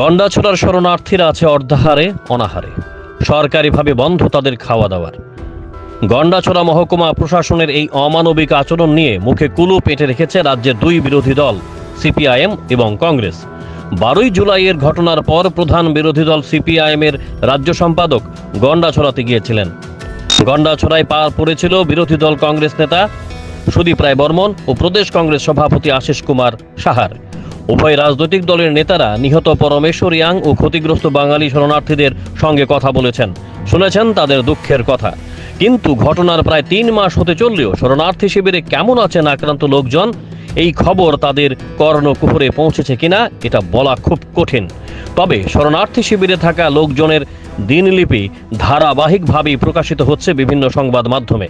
গন্ডাছড়ার শরণার্থীরা আছে অর্ধাহারে, অনাহারে। সরকারিভাবে বন্ধ তাদের খাওয়া দাওয়ার গন্ডাছড়া মহকুমা প্রশাসনের এই অমানবিক আচরণ নিয়ে মুখে কুলু পেটে রেখেছে রাজ্যের দুই বিরোধী দল, সিপিআইএম এবং কংগ্রেস। বারোই জুলাইয়ের ঘটনার পর প্রধান বিরোধী দল সিপিআইএম এর রাজ্য সম্পাদক গন্ডাছড়াতে গিয়েছিলেন। গন্ডাছড়ায় পা পড়েছিল বিরোধী দল কংগ্রেস নেতা সুদীপ রায় বর্মন ও প্রদেশ কংগ্রেস সভাপতি আশিস কুমার সাহার। উভয় রাজনৈতিক দলের নেতারা নিহত পরমেশ্বর ইয়াং ও ক্ষতিগ্রস্ত বাঙালি শরণার্থীদের সঙ্গে কথা বলেছেন। শুনেছেন তাদের দুঃখের কথা। কিন্তু ঘটনার প্রায় তিন মাস হতে চললেও শরণার্থী শিবিরে কেমন আছেন আক্রান্ত লোকজন? এই খবর তাদের কর্ণকুহরে পৌঁছেছে কিনা, এটা বলা খুব কঠিন। তবে শরণার্থী শিবিরে থাকা লোকজনের দিনলিপি ধারাবাহিকভাবেই প্রকাশিত হচ্ছে বিভিন্ন সংবাদ মাধ্যমে।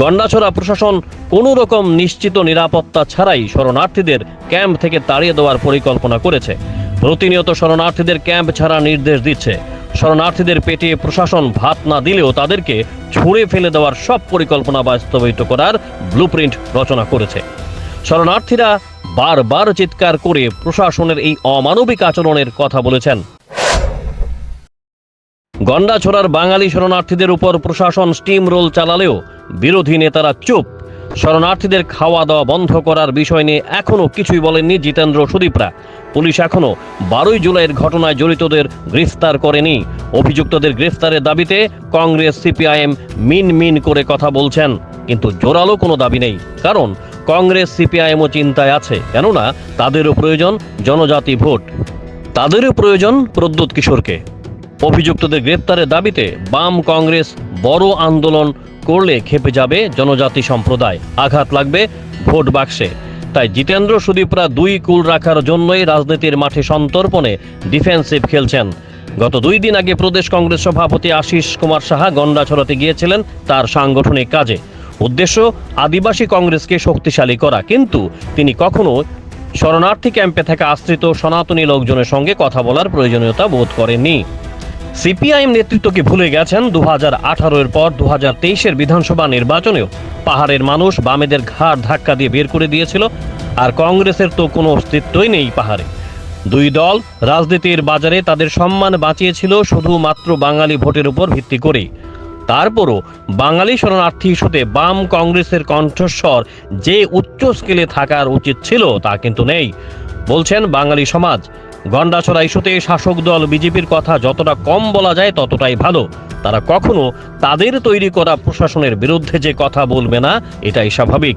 গন্ডাছড়া প্রশাসন কোনো রকম নিশ্চিত নিরাপত্তা ছাড়াই শরণার্থীদের ক্যাম্প থেকে তাড়িয়ে দেওয়ার পরিকল্পনা করেছে। প্রতিনিয়ত শরণার্থীদের ক্যাম্প ছাড়া নির্দেশ দিচ্ছে। শরণার্থীদের পেটে প্রশাসন ভাত না দিলেও তাদেরকে ছুঁড়ে ফেলে দেওয়ার সব পরিকল্পনা বাস্তবায়িত করার ব্লুপ্রিন্ট রচনা করেছে। শরণার্থীরা বারবার চিৎকার করে প্রশাসনের এই অমানবিক আচরণের কথা বলেছেন। গন্ডাছড়ার বাঙালি শরণার্থীদের উপর প্রশাসন স্টিম রোল চালালেও বিরোধী নেতারা চুপ। শরণার্থীদের খাওয়া দাওয়া বন্ধ করার বিষয় নিয়ে এখনও কিছুই বলেননি জিতেন্দ্র সুদীপরা। পুলিশ এখনও বারোই জুলাইয়ের ঘটনায় জড়িতদের গ্রেফতার করেনি। অভিযুক্তদের গ্রেফতারের দাবিতে কংগ্রেস সিপিআইএম মিন মিন করে কথা বলছেন। কিন্তু জোরালো কোনো দাবি নেই, কারণ কংগ্রেস সিপিআইএমও চিন্তায় আছে। কেননা তাদেরও প্রয়োজন জনজাতি ভোট। তাদেরও প্রয়োজন প্রদ্যুৎ কিশোরকে। অভিযুক্তদের গ্রেপ্তারের দাবিতে বাম কংগ্রেস বড় আন্দোলন করলে খেপে যাবে জনজাতি সম্প্রদায়। আঘাত লাগবে ভোট বাক্সে। তাই জিতেন্দ্র সুদীপরা দুই কুল রাখার জন্যই রাজনীতির মাঠে সন্তর্পণে ডিফেন্সিভ খেলছেন। গত দুই দিন আগে প্রদেশ কংগ্রেস সভাপতি আশিস কুমার সাহা গন্ডা ছড়াতে গিয়েছিলেন তার সাংগঠনিক কাজে। উদ্দেশ্য, আদিবাসী কংগ্রেসকে শক্তিশালী করা। কিন্তু তিনি কখনো শরণার্থী ক্যাম্পে থাকা আশ্রিত সনাতনী লোকজনের সঙ্গে কথা বলার প্রয়োজনীয়তা বোধ করেননি। সিপিআইএম নেতৃত্বকে ভুলে গেছেন দু হাজার আঠারোর পর দু হাজার তেইশের বিধানসভা নির্বাচনেও পাহাড়ের মানুষ বামেদের ঘাড় ধাক্কা দিয়ে বের করে দিয়েছিল, আর কংগ্রেসের তো কোনো অস্তিত্বই নেই পাহাড়ে। দুই দল রাজনীতির বাজারে তাদের সম্মান বাঁচিয়েছিল শুধুমাত্র বাঙালি ভোটের উপর ভিত্তি করেই। তারপরও বাঙালি শরণার্থী ইস্যুতে বাম কংগ্রেসের কণ্ঠস্বর যে উচ্চ স্কেলে থাকার উচিত ছিল তা কিন্তু নেই। বলছেন বাঙালি সমাজ গন্ডাছড়া ইস্যুতে শাসক দল বিজেপির কথা যতটা কম বলা যায় ততটাই ভালো। তারা কখনো তাদের তৈরি করা প্রশাসনের বিরুদ্ধে যে কথা বলবে না, এটাই স্বাভাবিক।